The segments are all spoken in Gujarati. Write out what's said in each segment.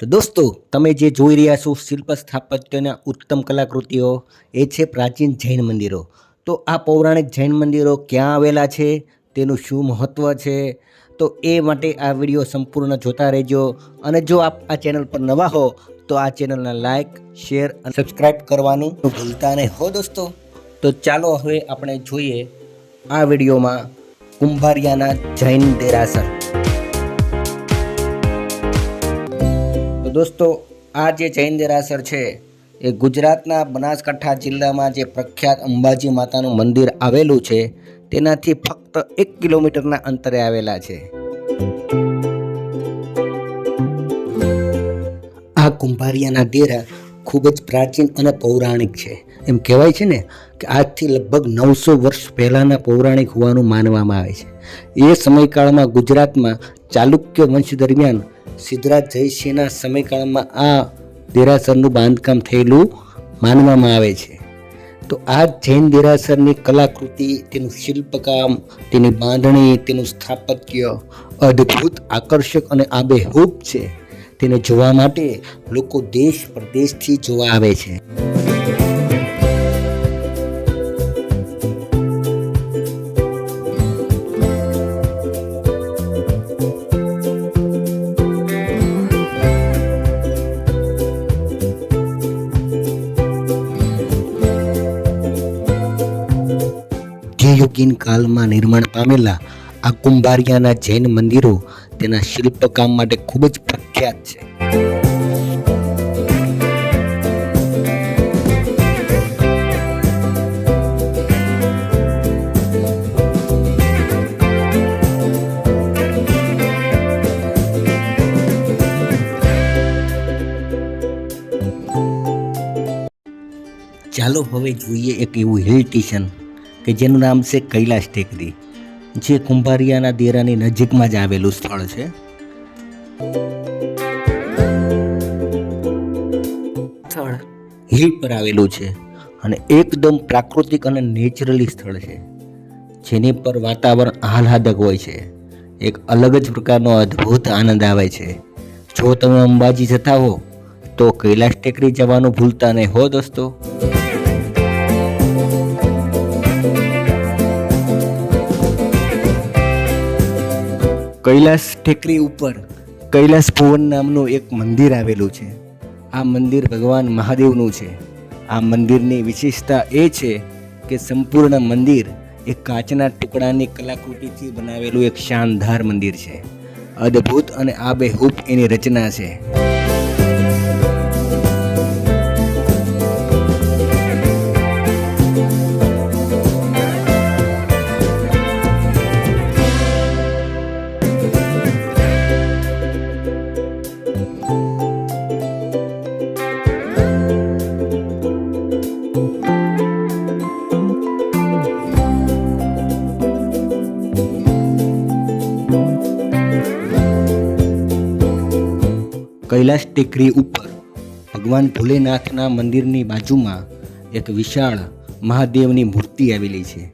તો દોસ્તો, તમે જે જોઈ રહ્યા છો શિલ્પ સ્થાપત્યના ઉત્તમ કલાકૃતિઓ, એ છે પ્રાચીન જૈન મંદિરો. તો આ પૌરાણિક જૈન મંદિરો ક્યાં આવેલા છે? તેનું શું મહત્ત્વ છે? તો એ માટે આ વીડિયો સંપૂર્ણ જોતા રહેજો. અને જો આપ આ ચેનલ પર નવા હો, તો આ ચેનલને લાઈક, શેર અને સબસ્ક્રાઈબ કરવાનું ભૂલતા નહીં. હો દોસ્તો, તો ચાલો હવે આપણે જોઈએ આ વિડીયોમાં કુંભારિયાના જૈન દેરાસર. દોસ્તો, આ જે જૈન દેરાસર છે, એ ગુજરાતના બનાસકાંઠા જિલ્લામાં જે પ્રખ્યાત અંબાજી માતાનું મંદિર આવેલું છે, તેનાથી ફક્ત એક કિલોમીટરના અંતરે આવેલા છે. આ કુંભારિયાના દેરા ખૂબ જ પ્રાચીન અને પૌરાણિક છે. એમ કહેવાય છે ને કે આજથી લગભગ નવસો વર્ષ પહેલાંના પૌરાણિક હોવાનું માનવામાં આવે છે. એ સમયકાળમાં ગુજરાતમાં ચાલુક્ય વંશ દરમિયાન સિદ્ધરાજ જયસિંહના સમયકાળમાં આ દેરાસરનું બાંધકામ થયેલું માનવામાં આવે છે. તો આ જૈન દેરાસરની કલાકૃતિ, તેનું શિલ્પકામ, તેની બાંધણી, તેનું સ્થાપત્ય અદ્ભુત, આકર્ષક અને આબેહૂબ છે. તેને જોવા માટે લોકો દેશ પ્રદેશથી જોવા આવે છે. મધ્યયુગીન કાલમાં નિર્માણ પામેલા આ કુંભારિયાના જૈન મંદિરો તેના શિલ્પકામ માટે ખૂબ જ પ્રખ્યાત છે. ચાલો હવે જોઈએ એક એવું હિલ સ્ટેશન કે જેનું નામ છે કૈલાશ ટેકરી જે કુંભારિયાના દેરાની નજીકમાં જ આવેલું સ્થળ છે. સ્થળ. હિલ પર આવેલું છે અને એકદમ પ્રાકૃતિક અને નેચરલી સ્થળ છે. જેની પર વાતાવરણ આહલાદક હોય છે. એક અલગ જ પ્રકારનો અદ્ભુત આનંદ આવે છે. જો તમે અંબાજી જતા હો તો કૈલાશ ટેકરી જવાનું ભૂલતા નહીં હો દોસ્તો. કૈલાસ ટેકરી ઉપર કૈલાસ ભુવન નામનું એક મંદિર આવેલું છે. આ મંદિર ભગવાન મહાદેવનું છે. આ મંદિરની વિશેષતા એ છે કે સંપૂર્ણ મંદિર એ કાચના ટુકડાની કલાકૃતિથી બનાવેલું એક શાનદાર મંદિર છે. અદ્ભુત અને આબેહૂબ એની રચના છે. કૈલાશ ટેકરી ઉપર ભગવાન ભોલેનાથના મંદિરની બાજુમાં એક વિશાળ મહાદેવની મૂર્તિ આવેલી છે.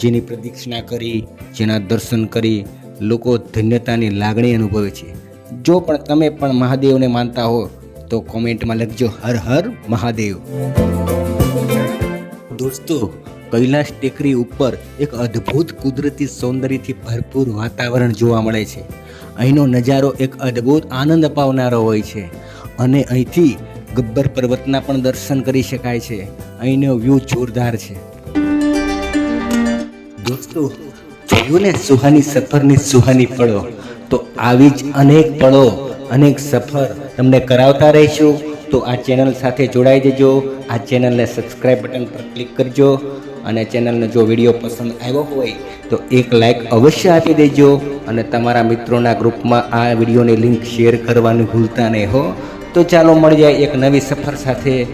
જેની પ્રદક્ષિણા કરી, જેના દર્શન કરી લોકો ધન્યતાની લાગણી અનુભવે છે. જો પણ તમે પણ મહાદેવને માનતા હો, તો કોમેન્ટમાં લખજો હર હર મહાદેવ. દોસ્તો કૈલાશ ટેકરી ઉપર એક અદ્ભુત કુદરતી સૌંદર્યથી ભરપૂર વાતાવરણ જોવા મળે છે. અહીંનો નજારો એક અદ્ભુત આનંદ અપાવનારો હોય છે અને અહીંથી ગબ્બર પર્વતના પણ દર્શન કરી શકાય છે. અહીંનો વ્યૂ જોરદાર છે. દોસ્તો, જોયું ને સુહાની સફરની સુહાની પળો તો આવી જ અનેક પળો અનેક સફર તમને કરાવતા રહીશું. તો આ ચેનલ સાથે જોડાઈ જજો. આ ચેનલને સબસ્ક્રાઇબ બટન પર ક્લિક કરજો. અને ચેનલનો જો વીડિયો પસંદ આવ્યો હોય તો એક લાઇક અવશ્ય આપી દેજો અને તમારા મિત્રોના ગ્રુપમાં આ વિડીયોની લિંક શેર કરવાનું ભૂલતા નહીં હો. તો ચાલો મળી જાય એક નવી સફર સાથે.